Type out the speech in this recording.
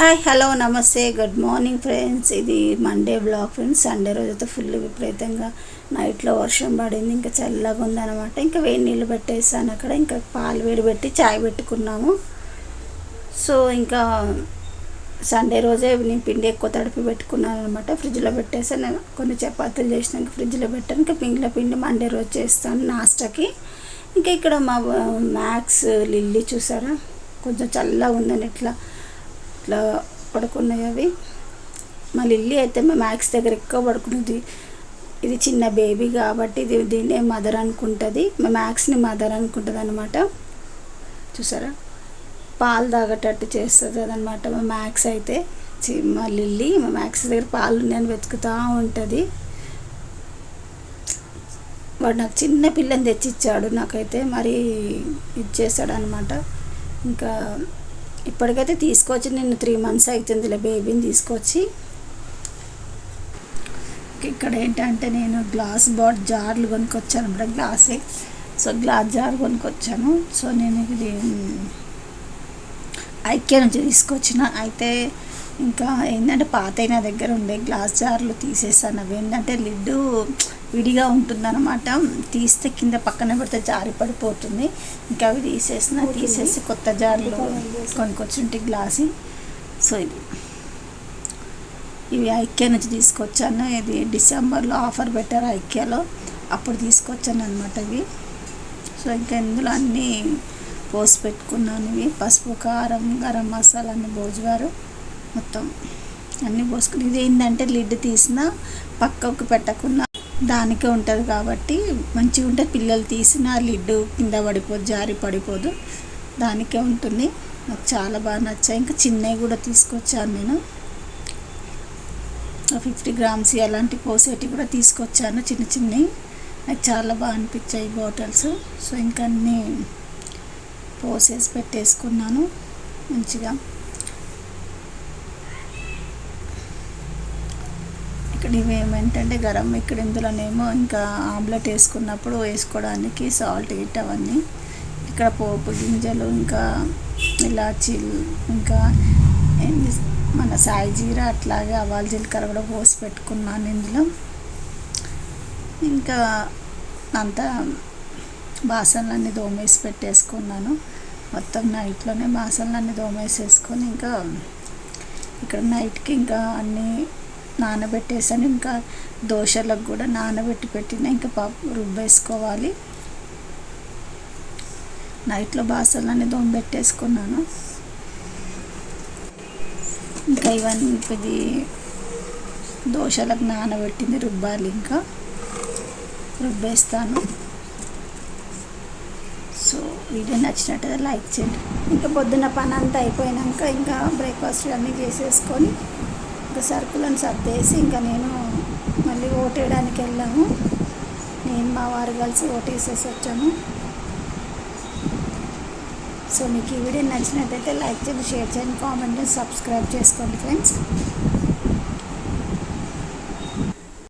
Hi hello నమస్తే good morning friends. ఇది Monday vlog friends. Sunday రోజైతే ఫుల్ విపరీతంగా నైట్లో వర్షం పడింది. ఇంకా చల్లగా ఉందన్నమాట. ఇంకా వేడి నీళ్ళు పెట్టేసాను అక్కడ. ఇంకా పాలు వేడి పెట్టి చాయ్ పెట్టుకున్నాము. సో ఇంకా సండే రోజే నేను పిండి ఎక్కువ తడిపి పెట్టుకున్నాను అనమాట ఫ్రిడ్జ్లో పెట్టేసాను. కొన్ని చపాతీలు చేసినాక ఫ్రిడ్జ్లో పెట్టాను. ఇంకా పిండిలో పిండి మండే రోజు చేస్తాను నాస్టాకి ఇంకా ఇక్కడ మా మ్యాక్స్ లిల్లీ చూసారా? కొంచెం చల్లగా ఉందని ఇట్లా ఇట్లా పడుకున్నాయి అవి? మా లిల్లీ అయితే మా మ్యాక్స్ దగ్గర ఎక్కువ పడుకున్నది. ఇది చిన్న బేబీ కాబట్టి ఇది దీన్నే మదర్ అనుకుంటుంది. మా మ్యాక్స్ని మదర్ అనుకుంటుంది అనమాట చూసారా? పాలు తాగేటట్టు చేస్తుంది అనమాట మా మ్యాక్స్ అయితే. చి- మా లిల్లీ మా మ్యాక్స్ దగ్గర పాలు నేను వెతుకుతూ ఉంటుంది. వాడు నాకు చిన్న పిల్లని తెచ్చిచ్చాడు. నాకైతే మరి ఇచ్చేసాడు అనమాట ఇంకా ఇప్పటికైతే తీసుకొచ్చి నేను త్రీ మంత్స్ అవుతుంది ఇలా బేబీని తీసుకొచ్చి. ఇక్కడ ఏంటంటే నేను గ్లాస్ బాట్ జార్లు కొనుక్కొచ్చాను అనమాట గ్లాసే సో గ్లాస్ జార్ కొనుక్కొచ్చాను. సో నేను ఇది మ్, ఐక్య నుంచి తీసుకొచ్చిన. అయితే ఇంకా ఏంటంటే పాతైన దగ్గర ఉండే గ్లాస్ జార్లు తీసేసాను. అవి ఏంటంటే లిడ్డు విడిగా ఉంటుందన్నమాట. తీస్తే కింద పక్కన పెడితే జారి పడిపోతుంది. ఇంకా అవి తీసేసిన తీసేసి కొత్త జార్లు కొనుక్కొచ్చుంటే గ్లాసి. సో ఇది. ఇవి ఐక్య నుంచి తీసుకొచ్చాను. ఇది డిసెంబర్లో ఆఫర్ పెట్టారు ఐక్యలో. అప్పుడు తీసుకొచ్చాను అనమాట ఇవి. సో ఇంకా ఇందులో అన్నీ పోసి పెట్టుకున్నాను ఇవి. పసుపు కారం గరం మసాలా అన్ని భోజవారు మొత్తం అన్నీ పోసుకుని. ఇది ఏంటంటే లిడ్ తీసిన పక్కకు పెట్టకుండా దానికే ఉంటుంది కాబట్టి మంచిగా ఉంటే పిల్లలు తీసిన లిడ్ కింద పడిపోదు జారి పడిపోదు. దానికే ఉంటుంది. నాకు చాలా బాగా నచ్చాయి. ఇంకా చిన్నవి కూడా తీసుకొచ్చాను నేను. ఫిఫ్టీ గ్రామ్స్ అలాంటి పోసేటివి కూడా తీసుకొచ్చాను చిన్న చిన్నవి. నాకు చాలా బాగా అనిపించాయి బాటిల్స్. సో ఇంకా అన్నీ పోసేసి పెట్టేసుకున్నాను. మంచిగా ఇవి ఏమేంటంటే గరం ఇక్కడ ఇందులోనేమో ఇంకా ఆమ్లెట్ వేసుకున్నప్పుడు వేసుకోవడానికి సాల్ట్ ఇట్ అవన్నీ. ఇక్కడ పోపు గింజలు ఇంకా ఇలాచీలు ఇంకా ఏంది మన సాయి జీరా అట్లాగే అవాల్ జీలకర్ర కూడా పోసి పెట్టుకున్నాను ఇందులో. ఇంకా అంతా బాసనలన్నీ దోమేసి పెట్టేసుకున్నాను. మొత్తం నైట్లోనే బాసనలన్నీ దోమేసేసుకొని ఇంకా ఇక్కడ నైట్కి ఇంకా అన్నీ నానబెట్టేసాను ఇంకా దోశలకు కూడా నానబెట్టి పెట్టిన ఇంకా పప్పు రుబ్బేసుకోవాలి. నైట్లో బాసనలన్నీ దోమ పెట్టేసుకున్నాను ఇంకా ఇవన్నీ ఇది దోశలకు నానబెట్టింది రుబ్బాలి ఇంకా. రుబ్బేస్తాను. సో వీడియో నచ్చినట్టు లైక్ చేయండి. ఇంకా పొద్దున్న పని అంతా అయిపోయినాక ఇంకా బ్రేక్ఫాస్ట్ అన్నీ చేసేసుకొని ఇంకా సరుకులను సర్దేసి ఇంకా నేను మళ్ళీ ఓటేయడానికి వెళ్ళాము. నేను మా వారు కలిసి ఓటేసేసి వచ్చాము. సో మీకు ఈ వీడియో నచ్చినట్టయితే లైక్ చేయండి షేర్ చేయండి కామెంట్ చేయండి సబ్స్క్రైబ్ చేసుకోండి ఫ్రెండ్స్.